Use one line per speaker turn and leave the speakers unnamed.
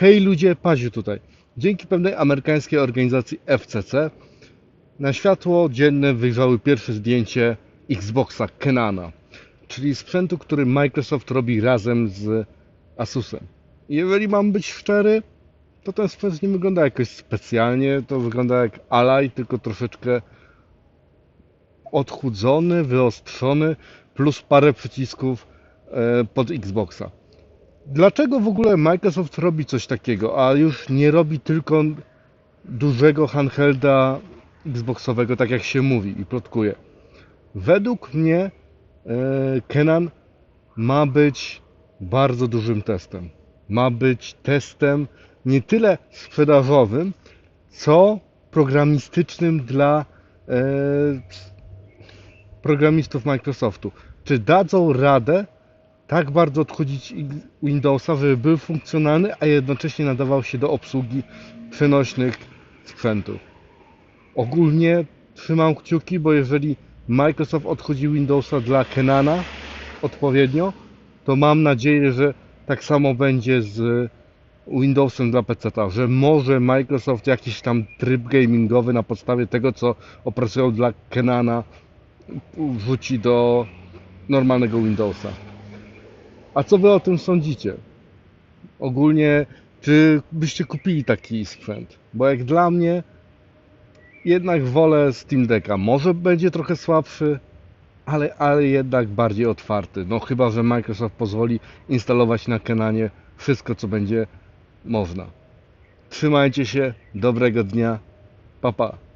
Hej ludzie, Paziu tutaj. Dzięki pewnej amerykańskiej organizacji FCC na światło dzienne wyjrzały pierwsze zdjęcie Xboxa Kenana, czyli sprzętu, który Microsoft robi razem z Asusem. Jeżeli mam być szczery, to ten sprzęt nie wygląda jakoś specjalnie, to wygląda jak Ally, tylko troszeczkę odchudzony, wyostrzony, plus parę przycisków e, pod Xboxa. Dlaczego w ogóle Microsoft robi coś takiego, a już nie robi tylko dużego handhelda Xboxowego, tak jak się mówi i plotkuje? Według mnie e, Kenan ma być bardzo dużym testem. Ma być testem nie tyle sprzedażowym, co programistycznym dla e, programistów Microsoftu. Czy dadzą radę tak bardzo odchudzić Windowsa, żeby był funkcjonalny, a jednocześnie nadawał się do obsługi przenośnych sprzętów. Ogólnie trzymam kciuki, bo jeżeli Microsoft odchudzi Windowsa dla Kenana odpowiednio, to mam nadzieję, że tak samo będzie z Windowsem dla PC, że może Microsoft jakiś tam tryb gamingowy na podstawie tego, co opracują dla Kenana, wrzuci do normalnego Windowsa. A co wy o tym sądzicie? Ogólnie, czy byście kupili taki sprzęt? Bo jak dla mnie, jednak wolę Steam Decka. Może będzie trochę słabszy, ale, ale jednak bardziej otwarty. No chyba, że Microsoft pozwoli instalować na Kenanie wszystko, co będzie można. Trzymajcie się, dobrego dnia, pa pa.